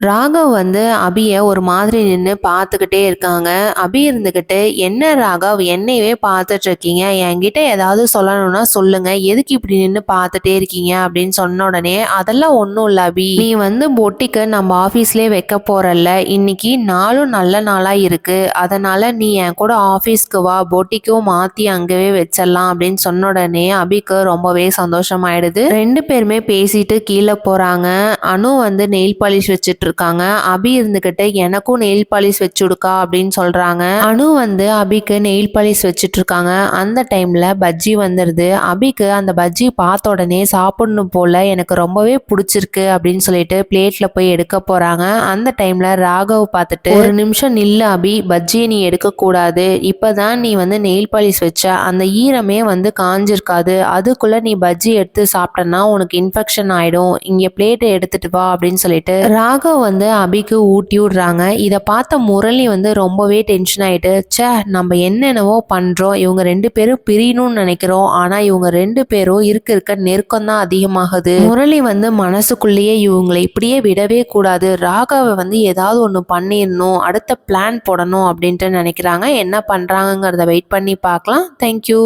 ராகவ் வந்து அபிய ஒரு மாதிரி நின்று பார்த்துக்கிட்டே இருக்காங்க. அபி இருந்துக்கிட்டு என்ன ராகவ் என்னையவே பார்த்துட்டு இருக்கீங்க என்கிட்ட ஏதாவது சொல்லணும்னா சொல்லுங்க. எதுக்கு இப்படி நின்று பார்த்துட்டே இருக்கீங்க? அப்படின்னு சொன்ன உடனே அதெல்லாம் ஒன்றும் இல்லை அபி. நீ வந்து பொட்டிக்கு நம்ம ஆஃபீஸ்லேயே வைக்க போறல்ல. இன்னைக்கு நாளும் நல்ல நாளாக இருக்கு. அதனால நீ என் கூட ஆஃபீஸ்க்கு வா. பொட்டிக்கும் மாற்றி அங்கேயே வச்சிடலாம். அப்படின்னு சொன்ன உடனே அபிக்கு ரொம்பவே சந்தோஷமாயிடுது. ரெண்டு பேருமே பேசிட்டு கீழே போறாங்க. அனு வந்து நெயில் பாலிஷ் வச்சுட்டு இருக்காங்க. அபி இருந்துக்கிட்டு எனக்கும் நெயில் பாலிஷ் வச்சு கொடுக்கா அப்படின்னு சொல்றாங்க. அனு வந்து அபிக்கு நெயில் பாலிஷ் வச்சுட்டு இருக்காங்க. அந்த டைம்ல பஜ்ஜி வந்துருது. அபிக்கு அந்த பஜ்ஜி பார்த்த உடனே சாப்பிடணும் போல எனக்கு ரொம்பவே பிடிச்சிருக்கு அப்படின்னு சொல்லிட்டு பிளேட்ல போய் எடுக்க போறாங்க. அந்த டைம்ல ராகவ் பார்த்துட்டு ஒரு நிமிஷம் நில்லு அபி பஜ்ஜியை நீ எடுக்க கூடாது இப்பதான் நீ வந்து நெயில் பாலிஷ் வச்ச. அந்த ஈரமே வந்து காஞ்சிருக்காது. அதுக்குள்ள நீ பஜ்ஜி எடுத்து சாப்பிட்டனா உனக்கு இன்ஃபெக்ஷன் ஆயிடும். இங்க பிளேட்டை எடுத்துட்டு வா அப்படின்னு சொல்லிட்டு ராகவ் வந்து அபிக்கு ஊட்டி விடுறாங்க. இதை பார்த்த முரளி வந்து ரொம்பவே டென்ஷன் ஆகிட்டு ச்சே நம்ம என்னென்னவோ பண்ணுறோம் இவங்க ரெண்டு பேரும் பிரியணும்னு நினைக்கிறோம். ஆனால் இவங்க ரெண்டு பேரும் இருக்க இருக்க நெருக்கம் தான் அதிகமாகுது. முரளி வந்து மனசுக்குள்ளேயே இவங்களை இப்படியே விடவே கூடாது. ராகவை வந்து ஏதாவது ஒன்று பண்ணிடணும். அடுத்த பிளான் போடணும். அப்படின்ட்டு நினைக்கிறாங்க. என்ன பண்ணுறாங்கங்கிறத வெயிட் பண்ணி பார்க்கலாம். தேங்க்யூ